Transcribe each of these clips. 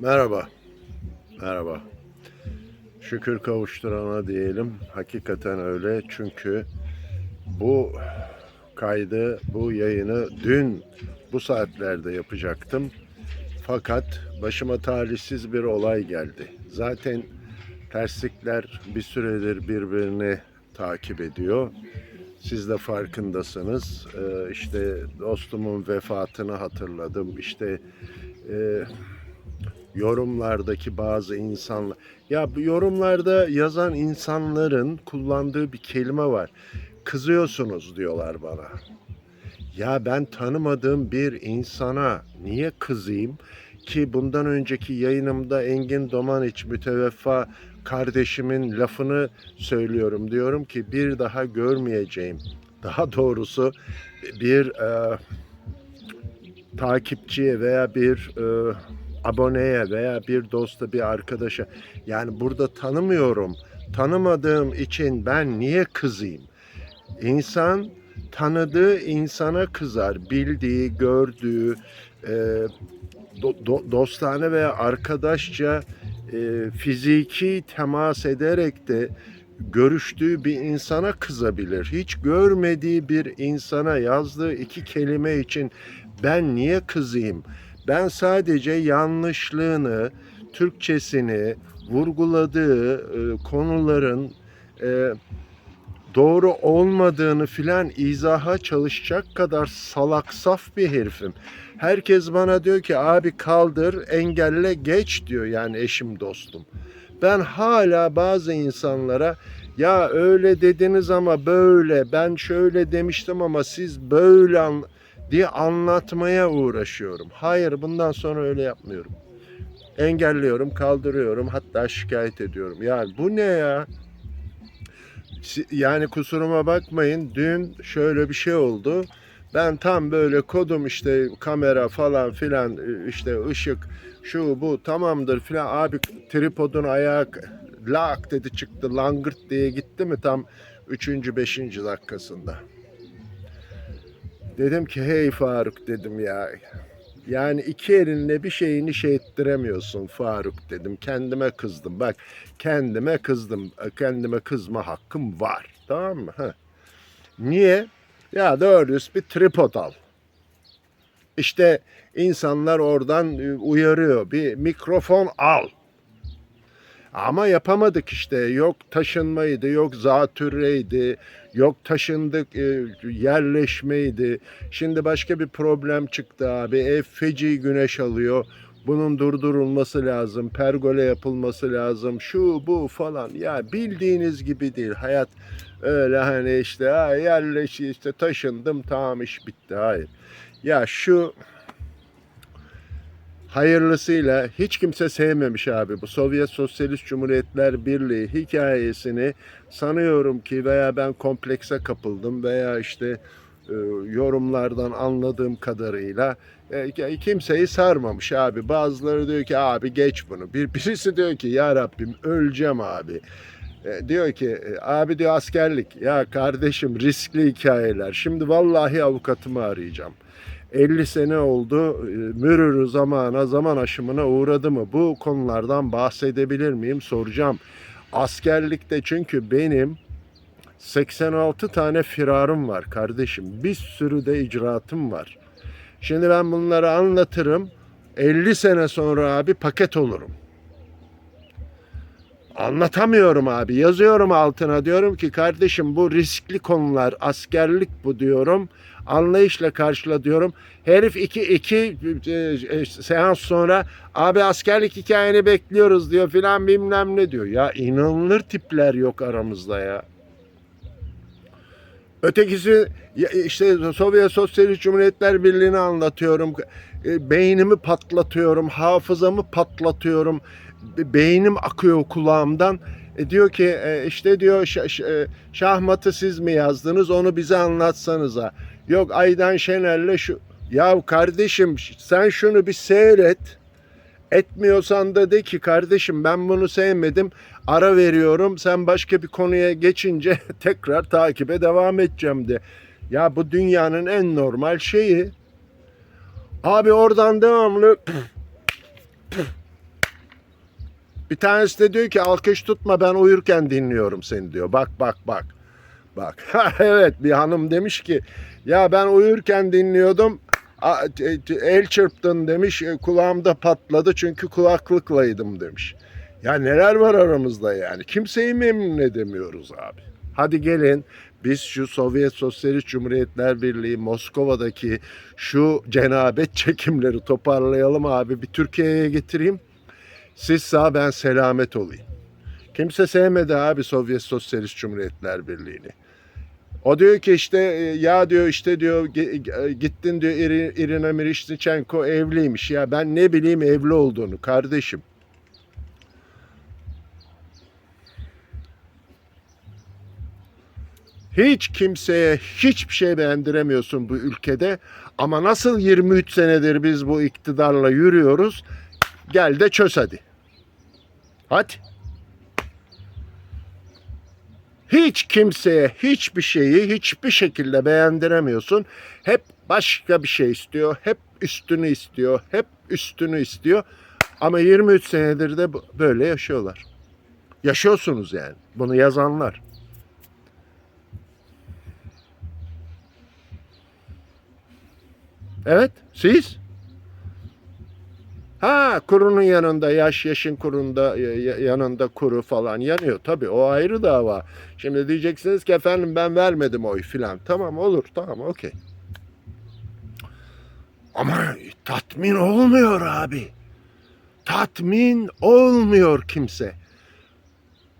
Merhaba. Merhaba. Şükür kavuşturana diyelim. Hakikaten öyle. Çünkü bu kaydı, bu yayını dün bu saatlerde yapacaktım. Fakat başıma talihsiz bir olay geldi. Zaten terslikler bir süredir birbirini takip ediyor. Siz de farkındasınız. Ee, işte dostumun vefatını hatırladım. İşte e, yorumlardaki bazı insanlar ya bu yorumlarda yazan insanların kullandığı bir kelime var. Kızıyorsunuz diyorlar bana. Ya ben tanımadığım bir insana niye kızayım ki bundan önceki yayınımda Engin Domaniç müteveffa kardeşimin lafını söylüyorum. Diyorum ki bir daha görmeyeceğim. Daha doğrusu bir e, takipçiye veya bir e, aboneye veya bir dosta bir arkadaşa yani burada tanımıyorum tanımadığım için ben niye kızayım İnsan tanıdığı insana kızar bildiği gördüğü e, do- do- dostane veya arkadaşça e, fiziki temas ederek de görüştüğü bir insana kızabilir. Hiç görmediği bir insana yazdığı iki kelime için ben niye kızayım? Ben sadece yanlışlığını, Türkçesini vurguladığı e, konuların e, doğru olmadığını filan izaha çalışacak kadar salak saf bir herifim. Herkes bana diyor ki abi kaldır engelle geç diyor yani eşim dostum. Ben hala bazı insanlara ya öyle dediniz ama böyle ben şöyle demiştim ama siz böyle diye anlatmaya uğraşıyorum. Hayır bundan sonra öyle yapmıyorum. Engelliyorum, kaldırıyorum, hatta şikayet ediyorum. Yani bu ne ya? Yani kusuruma bakmayın. Dün şöyle bir şey oldu. Ben tam böyle kodum işte kamera falan filan işte ışık şu bu tamamdır filan abi tripodun ayağı lak dedi çıktı langırt diye gitti mi tam 3. 5. dakikasında. Dedim ki hey Faruk dedim ya. Yani iki elinle bir şeyini şey ettiremiyorsun Faruk dedim. Kendime kızdım. Bak kendime kızdım. Kendime kızma hakkım var. Tamam mı? Heh. Niye? Ya doğru dürüst bir tripod al. İşte insanlar oradan e, uyarıyor. Bir mikrofon al. Ama yapamadık işte. Yok taşınmaydı, yok zatürreydi, yok taşındık e, yerleşmeydi. Şimdi başka bir problem çıktı abi. Ev feci güneş alıyor. Bunun durdurulması lazım. Pergole yapılması lazım. Şu bu falan. Ya bildiğiniz gibi değil. Hayat öyle hani işte ha, yerleş işte taşındım tamam iş bitti. Hayır. Ya şu hayırlısıyla hiç kimse sevmemiş abi bu Sovyet Sosyalist Cumhuriyetler Birliği hikayesini sanıyorum ki veya ben komplekse kapıldım veya işte e, yorumlardan anladığım kadarıyla e, kimseyi sarmamış abi. Bazıları diyor ki abi geç bunu. Bir birisi diyor ki ya Rabbim öleceğim abi. E, diyor ki abi diyor askerlik. Ya kardeşim riskli hikayeler. Şimdi vallahi avukatımı arayacağım. 50 sene oldu. E, Mürürü zamana, zaman aşımına uğradı mı? Bu konulardan bahsedebilir miyim? Soracağım. Askerlikte çünkü benim 86 tane firarım var kardeşim. Bir sürü de icraatım var. Şimdi ben bunları anlatırım. 50 sene sonra abi paket olurum. Anlatamıyorum abi. Yazıyorum altına diyorum ki kardeşim bu riskli konular, askerlik bu diyorum. Anlayışla karşıla diyorum. Herif iki, iki e, e, seans sonra abi askerlik hikayeni bekliyoruz diyor filan bilmem ne diyor. Ya inanılır tipler yok aramızda ya. Ötekisi işte Sovyet Sosyalist Cumhuriyetler Birliği'ni anlatıyorum. E, Beynimi patlatıyorum, hafızamı patlatıyorum. Be- Beynim akıyor kulağımdan. E, diyor ki e, işte diyor e, şahmatı siz mi yazdınız onu bize anlatsanıza. Yok Aydan Şener'le şu. Ya kardeşim sen şunu bir seyret. Etmiyorsan da de ki kardeşim ben bunu sevmedim. Ara veriyorum. Sen başka bir konuya geçince tekrar takibe devam edeceğim de. Ya bu dünyanın en normal şeyi. Abi oradan devamlı Bir tanesi de diyor ki alkış tutma ben uyurken dinliyorum seni diyor. Bak bak bak. Bak evet bir hanım demiş ki ya ben uyurken dinliyordum el çırptın demiş e, kulağımda patladı çünkü kulaklıklaydım demiş. Ya neler var aramızda yani kimseyi memnun edemiyoruz abi. Hadi gelin biz şu Sovyet Sosyalist Cumhuriyetler Birliği Moskova'daki şu cenabet çekimleri toparlayalım abi bir Türkiye'ye getireyim. Siz sağ ben selamet olayım. Kimse sevmedi abi Sovyet Sosyalist Cumhuriyetler Birliği'ni. O diyor ki işte e, ya diyor işte diyor e, gittin diyor İri- Irina Mirishnichenko evliymiş. Ya ben ne bileyim evli olduğunu kardeşim. Hiç kimseye hiçbir şey beğendiremiyorsun bu ülkede. Ama nasıl 23 senedir biz bu iktidarla yürüyoruz? Gel de çöz hadi. Hadi. Hiç kimseye hiçbir şeyi hiçbir şekilde beğendiremiyorsun. Hep başka bir şey istiyor. Hep üstünü istiyor. Hep üstünü istiyor. Ama 23 senedir de böyle yaşıyorlar. Yaşıyorsunuz yani. Bunu yazanlar. Evet, siz? Ha, kurunun yanında, yaş yaşın kurunda ya- ya- yanında kuru falan yanıyor. Tabii o ayrı dava. Şimdi diyeceksiniz ki efendim ben vermedim oy filan. Tamam olur, tamam okey. Ama tatmin olmuyor abi. Tatmin olmuyor kimse.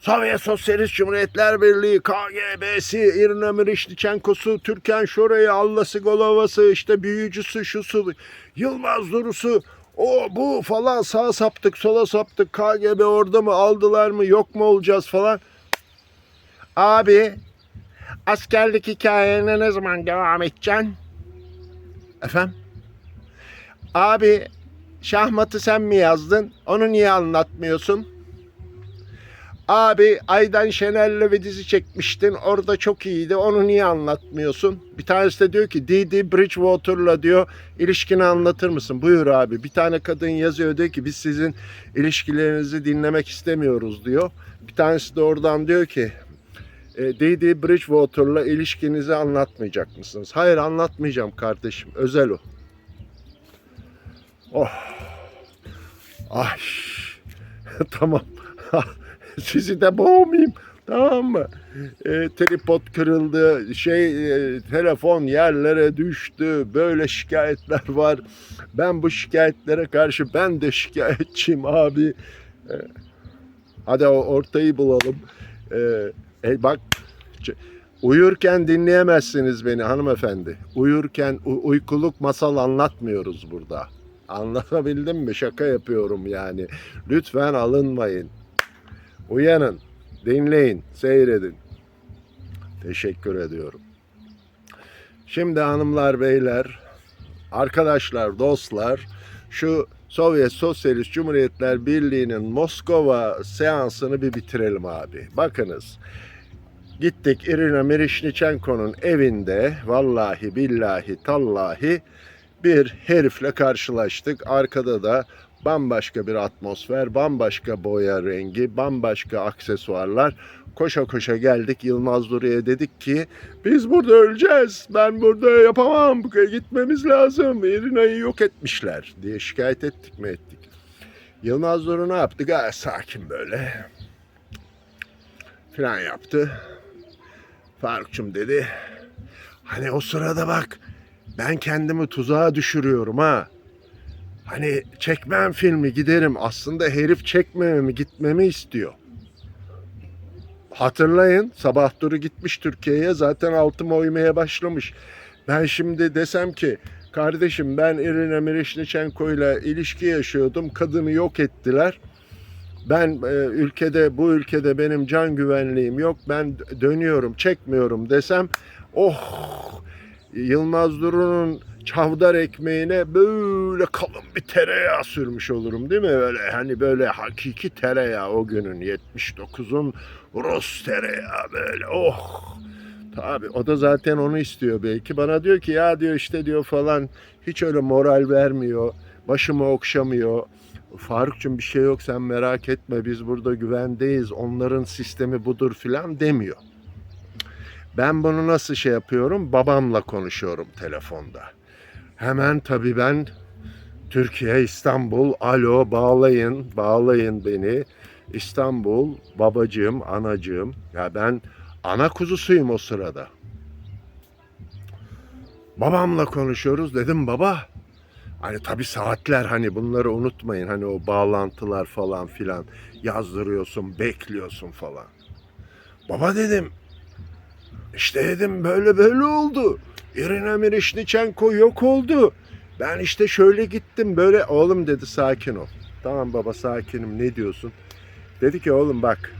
Sovyet Sosyalist Cumhuriyetler Birliği, KGB'si, İrina Mirişniçenko'su, Türkan Şoray'ı, Allası Golovası, işte büyücüsü, şusu, Yılmaz Duru'su, o bu falan sağa saptık, sola saptık, KGB orada mı, aldılar mı, yok mu olacağız falan. Abi, askerlik hikayene ne zaman devam edeceksin? Efendim? Abi, şahmatı sen mi yazdın? Onu niye anlatmıyorsun? Abi Aydan Şener'le bir dizi çekmiştin. Orada çok iyiydi. Onu niye anlatmıyorsun? Bir tanesi de diyor ki Didi Bridgewater'la diyor ilişkini anlatır mısın? Buyur abi. Bir tane kadın yazıyor diyor ki biz sizin ilişkilerinizi dinlemek istemiyoruz diyor. Bir tanesi de oradan diyor ki e, Didi Bridgewater'la ilişkinizi anlatmayacak mısınız? Hayır anlatmayacağım kardeşim. Özel o. Oh. Ay. tamam. Sizi de boğmayayım. Tamam mı? E, tripod kırıldı, şey e, telefon yerlere düştü. Böyle şikayetler var. Ben bu şikayetlere karşı ben de şikayetçiyim abi. E, hadi ortayı bulalım. E, e, bak uyurken dinleyemezsiniz beni hanımefendi. Uyurken uykuluk masal anlatmıyoruz burada. Anlatabildim mi? Şaka yapıyorum yani. Lütfen alınmayın. Uyanın, dinleyin, seyredin. Teşekkür ediyorum. Şimdi hanımlar, beyler, arkadaşlar, dostlar, şu Sovyet Sosyalist Cumhuriyetler Birliği'nin Moskova seansını bir bitirelim abi. Bakınız, gittik Irina Mirishnichenko'nun evinde, vallahi billahi tallahi bir herifle karşılaştık. Arkada da bambaşka bir atmosfer, bambaşka boya rengi, bambaşka aksesuarlar. Koşa koşa geldik Yılmaz Duru'ya dedik ki biz burada öleceğiz. Ben burada yapamam. Gitmemiz lazım. Irina'yı yok etmişler diye şikayet ettik mi ettik. Yılmaz Duru ne yaptı? Gayet sakin böyle. Falan yaptı. Farukçum dedi. Hani o sırada bak ben kendimi tuzağa düşürüyorum ha. Hani çekmem filmi giderim. Aslında herif çekmememi gitmemi istiyor. Hatırlayın sabah duru gitmiş Türkiye'ye zaten altım oymaya başlamış. Ben şimdi desem ki kardeşim ben Irina Mirishnichenko ile ilişki yaşıyordum. Kadını yok ettiler. Ben e, ülkede bu ülkede benim can güvenliğim yok. Ben dönüyorum, çekmiyorum desem oh Yılmaz Duru'nun çavdar ekmeğine böyle kalın bir tereyağı sürmüş olurum değil mi? Böyle hani böyle hakiki tereyağı o günün 79'un Rus tereyağı böyle oh. Tabii o da zaten onu istiyor belki. Bana diyor ki ya diyor işte diyor falan hiç öyle moral vermiyor. Başımı okşamıyor. Faruk'cum bir şey yok sen merak etme biz burada güvendeyiz onların sistemi budur filan demiyor. Ben bunu nasıl şey yapıyorum? Babamla konuşuyorum telefonda. Hemen tabii ben Türkiye, İstanbul, alo bağlayın, bağlayın beni. İstanbul, babacığım, anacığım. Ya ben ana kuzusuyum o sırada. Babamla konuşuyoruz. Dedim baba, hani tabii saatler hani bunları unutmayın. Hani o bağlantılar falan filan yazdırıyorsun, bekliyorsun falan. Baba dedim, işte dedim böyle böyle oldu. İrina Mirişniçenko yok oldu. Ben işte şöyle gittim böyle oğlum dedi sakin ol. Tamam baba sakinim ne diyorsun? Dedi ki oğlum bak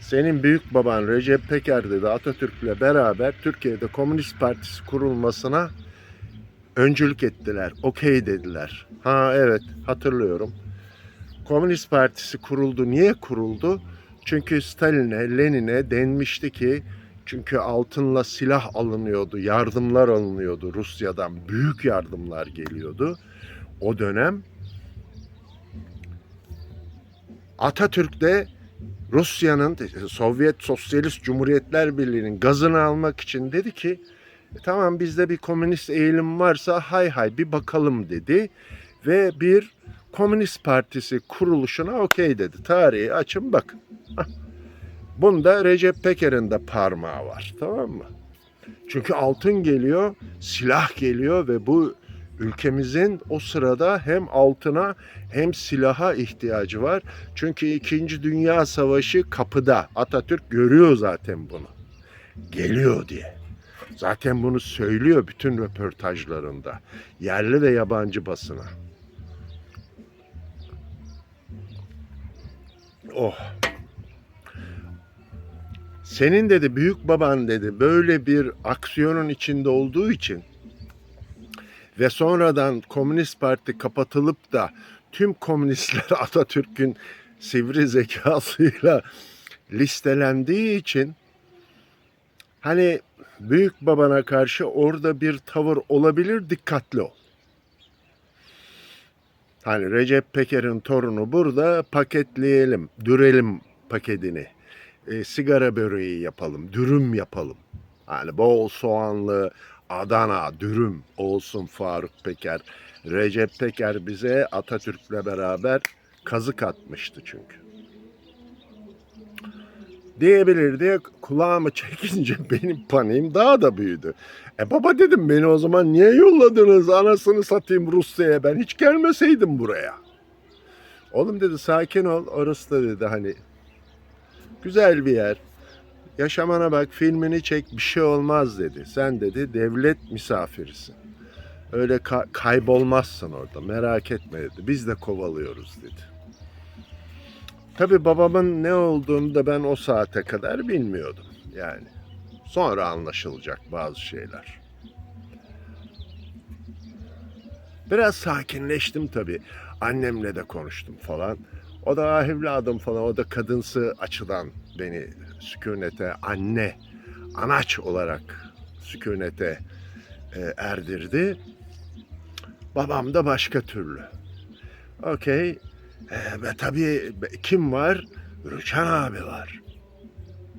senin büyük baban Recep Peker dedi Atatürk'le beraber Türkiye'de Komünist Partisi kurulmasına öncülük ettiler. Okey dediler. Ha evet hatırlıyorum. Komünist Partisi kuruldu. Niye kuruldu? Çünkü Stalin'e, Lenin'e denmişti ki çünkü altınla silah alınıyordu, yardımlar alınıyordu Rusya'dan. Büyük yardımlar geliyordu. O dönem Atatürk de Rusya'nın Sovyet Sosyalist Cumhuriyetler Birliği'nin gazını almak için dedi ki "E, tamam bizde bir komünist eğilim varsa hay hay bir bakalım dedi ve bir Komünist Partisi kuruluşuna okey dedi. Tarihi açın bakın. Bunda Recep Peker'in de parmağı var. Tamam mı? Çünkü altın geliyor, silah geliyor ve bu ülkemizin o sırada hem altına hem silaha ihtiyacı var. Çünkü 2. Dünya Savaşı kapıda. Atatürk görüyor zaten bunu. Geliyor diye. Zaten bunu söylüyor bütün röportajlarında. Yerli ve yabancı basına. Oh. Senin dedi büyük baban dedi böyle bir aksiyonun içinde olduğu için ve sonradan Komünist Parti kapatılıp da tüm komünistler Atatürk'ün sivri zekasıyla listelendiği için hani büyük babana karşı orada bir tavır olabilir dikkatli ol. Hani Recep Peker'in torunu burada paketleyelim, dürelim paketini. E, sigara böreği yapalım, dürüm yapalım. Hani bol soğanlı Adana dürüm olsun Faruk Peker. Recep Peker bize Atatürk'le beraber kazık atmıştı çünkü. Diyebilir diye kulağımı çekince benim paniğim daha da büyüdü. E baba dedim beni o zaman niye yolladınız anasını satayım Rusya'ya ben hiç gelmeseydim buraya. Oğlum dedi sakin ol orası da dedi hani güzel bir yer. Yaşamana bak filmini çek bir şey olmaz dedi. Sen dedi devlet misafirisin. Öyle ka- kaybolmazsın orada merak etme dedi. Biz de kovalıyoruz dedi. Tabi babamın ne olduğunu da ben o saate kadar bilmiyordum. Yani sonra anlaşılacak bazı şeyler. Biraz sakinleştim tabi. Annemle de konuştum falan. O da "Ah evladım falan o da kadınsı açıdan beni sükunete anne, anaç olarak sükunete e, erdirdi. Babam da başka türlü. Okey. E, ve tabii kim var? Rüçhan abi var.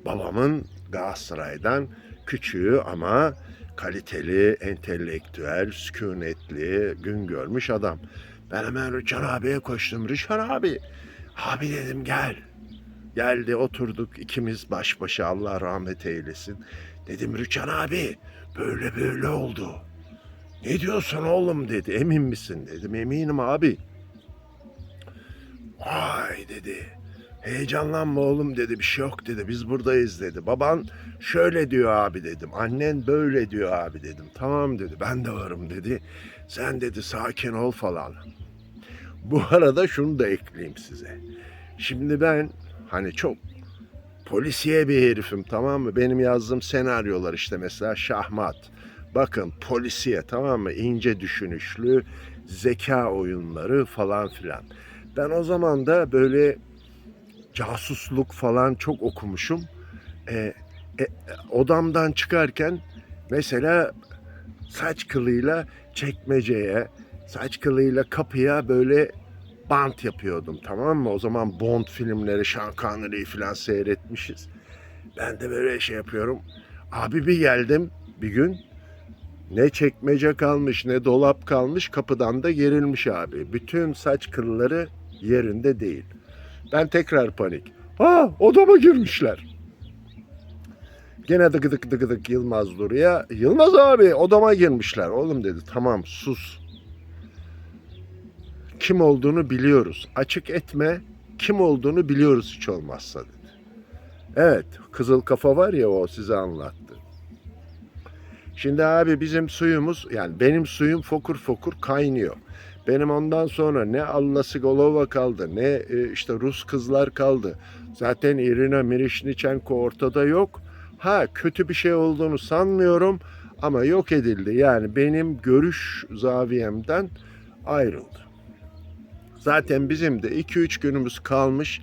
Babamın Galatasaray'dan küçüğü ama kaliteli, entelektüel, sükunetli, gün görmüş adam. Ben hemen Rüçhan abiye koştum. Rüçhan abi, abi dedim gel. Geldi oturduk ikimiz baş başa Allah rahmet eylesin. Dedim Rüçhan abi böyle böyle oldu. Ne diyorsun oğlum dedi emin misin dedim eminim abi. Vay dedi. Heyecanlanma oğlum dedi bir şey yok dedi biz buradayız dedi. Baban şöyle diyor abi dedim. Annen böyle diyor abi dedim. Tamam dedi ben de varım dedi. Sen dedi sakin ol falan. Bu arada şunu da ekleyeyim size. Şimdi ben hani çok polisiye bir herifim tamam mı? Benim yazdığım senaryolar işte mesela şahmat. Bakın polisiye tamam mı? İnce düşünüşlü zeka oyunları falan filan. Ben o zaman da böyle casusluk falan çok okumuşum. E, e, odamdan çıkarken mesela saç kılıyla çekmeceye, saç kılıyla kapıya böyle bant yapıyordum tamam mı? O zaman Bond filmleri, Sean Connery'i falan seyretmişiz. Ben de böyle şey yapıyorum. Abi bir geldim bir gün. Ne çekmece kalmış ne dolap kalmış kapıdan da gerilmiş abi. Bütün saç kılları yerinde değil. Ben tekrar panik. Ha odama girmişler. Gene dık dık dık dık Yılmaz Duru'ya. Yılmaz abi odama girmişler. Oğlum dedi tamam sus. Kim olduğunu biliyoruz. Açık etme. Kim olduğunu biliyoruz hiç olmazsa dedi. Evet kızıl kafa var ya o size anlattı. Şimdi abi bizim suyumuz yani benim suyum fokur fokur kaynıyor. Benim ondan sonra ne Golova kaldı ne e, işte Rus kızlar kaldı. Zaten Irina Mirishnichenko ortada yok. Ha kötü bir şey olduğunu sanmıyorum ama yok edildi. Yani benim görüş zaviyemden ayrıldı. Zaten bizim de 2-3 günümüz kalmış.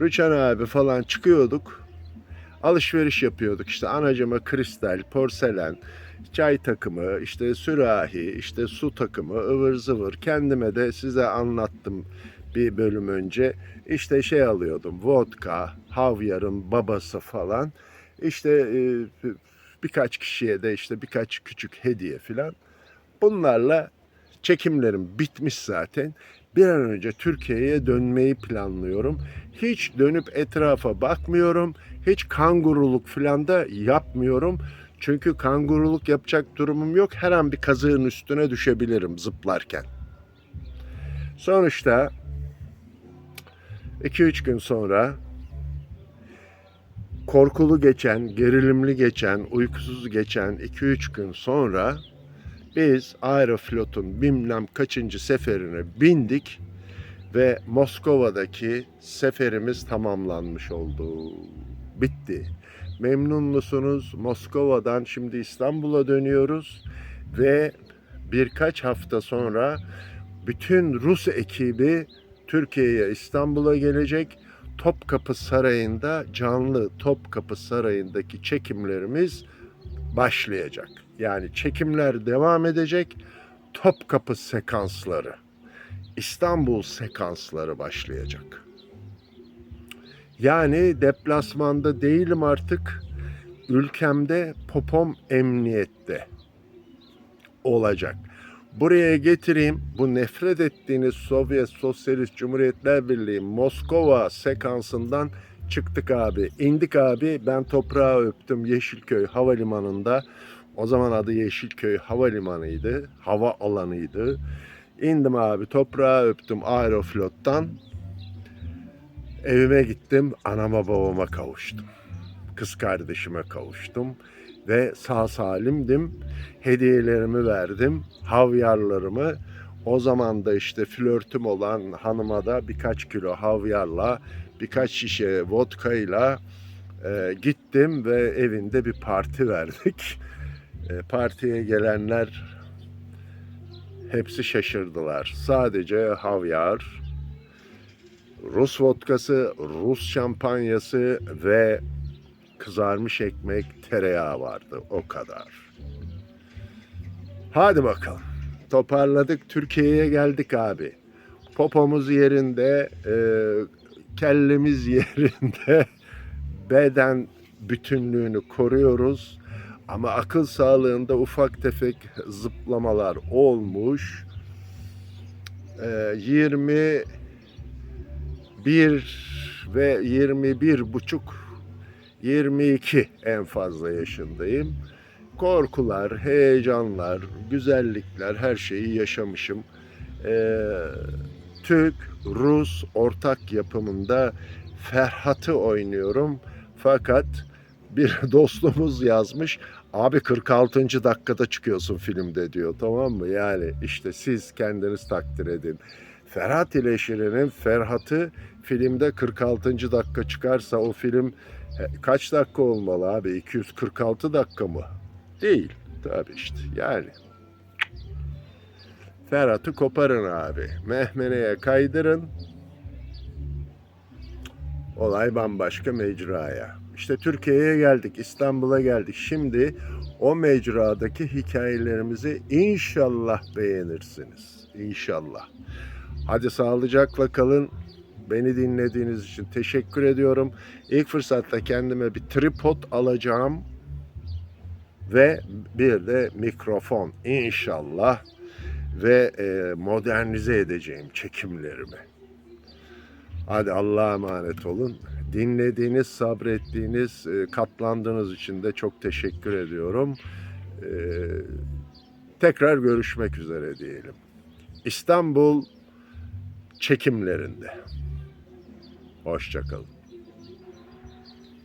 Rüçhan abi falan çıkıyorduk. Alışveriş yapıyorduk. İşte anacıma kristal, porselen, çay takımı, işte sürahi, işte su takımı, ıvır zıvır. Kendime de size anlattım bir bölüm önce. İşte şey alıyordum. Vodka, havyarın babası falan. İşte e, birkaç kişiye de işte birkaç küçük hediye filan. Bunlarla çekimlerim bitmiş zaten. Bir an önce Türkiye'ye dönmeyi planlıyorum. Hiç dönüp etrafa bakmıyorum. Hiç kanguruluk falan da yapmıyorum. Çünkü kanguruluk yapacak durumum yok. Her an bir kazığın üstüne düşebilirim zıplarken. Sonuçta 2-3 gün sonra korkulu geçen, gerilimli geçen, uykusuz geçen 2-3 gün sonra biz Aeroflot'un bilmem kaçıncı seferine bindik ve Moskova'daki seferimiz tamamlanmış oldu. Bitti. Memnun musunuz? Moskova'dan şimdi İstanbul'a dönüyoruz ve birkaç hafta sonra bütün Rus ekibi Türkiye'ye İstanbul'a gelecek. Topkapı Sarayı'nda canlı Topkapı Sarayı'ndaki çekimlerimiz başlayacak. Yani çekimler devam edecek. Topkapı sekansları, İstanbul sekansları başlayacak. Yani deplasmanda değilim artık. Ülkemde popom emniyette olacak. Buraya getireyim bu nefret ettiğiniz Sovyet Sosyalist Cumhuriyetler Birliği Moskova sekansından çıktık abi. İndik abi ben toprağı öptüm Yeşilköy Havalimanı'nda. O zaman adı Yeşilköy Havalimanı'ydı. Hava alanıydı. İndim abi toprağı öptüm Aeroflot'tan. Evime gittim anama babama kavuştum. Kız kardeşime kavuştum ve sağ salimdim. Hediyelerimi verdim, havyarlarımı. O zaman da işte flörtüm olan hanıma da birkaç kilo havyarla, birkaç şişe vodkayla e, gittim ve evinde bir parti verdik. E, partiye gelenler hepsi şaşırdılar. Sadece havyar, Rus vodkası, Rus şampanyası ve kızarmış ekmek, tereyağı vardı. O kadar. Hadi bakalım. Toparladık. Türkiye'ye geldik abi. Popomuz yerinde, e, kellemiz yerinde, beden bütünlüğünü koruyoruz. Ama akıl sağlığında ufak tefek zıplamalar olmuş. E, 20 1 ve 21 buçuk 22 en fazla yaşındayım. Korkular, heyecanlar, güzellikler her şeyi yaşamışım. Ee, Türk, Rus ortak yapımında Ferhat'ı oynuyorum. Fakat bir dostumuz yazmış. Abi 46. dakikada çıkıyorsun filmde diyor tamam mı? Yani işte siz kendiniz takdir edin. Ferhat ile Şirin'in Ferhat'ı filmde 46. dakika çıkarsa o film e, kaç dakika olmalı abi? 246 dakika mı? Değil. Tabii işte yani. Ferhat'ı koparın abi. Mehmene'ye kaydırın. Olay bambaşka mecraya. İşte Türkiye'ye geldik, İstanbul'a geldik. Şimdi o mecradaki hikayelerimizi inşallah beğenirsiniz. İnşallah. Hadi sağlıcakla kalın. Beni dinlediğiniz için teşekkür ediyorum. İlk fırsatta kendime bir tripod alacağım ve bir de mikrofon inşallah ve e, modernize edeceğim çekimlerimi. Hadi Allah'a emanet olun. Dinlediğiniz, sabrettiğiniz, e, katlandığınız için de çok teşekkür ediyorum. E, tekrar görüşmek üzere diyelim. İstanbul çekimlerinde. Hoşçakalın.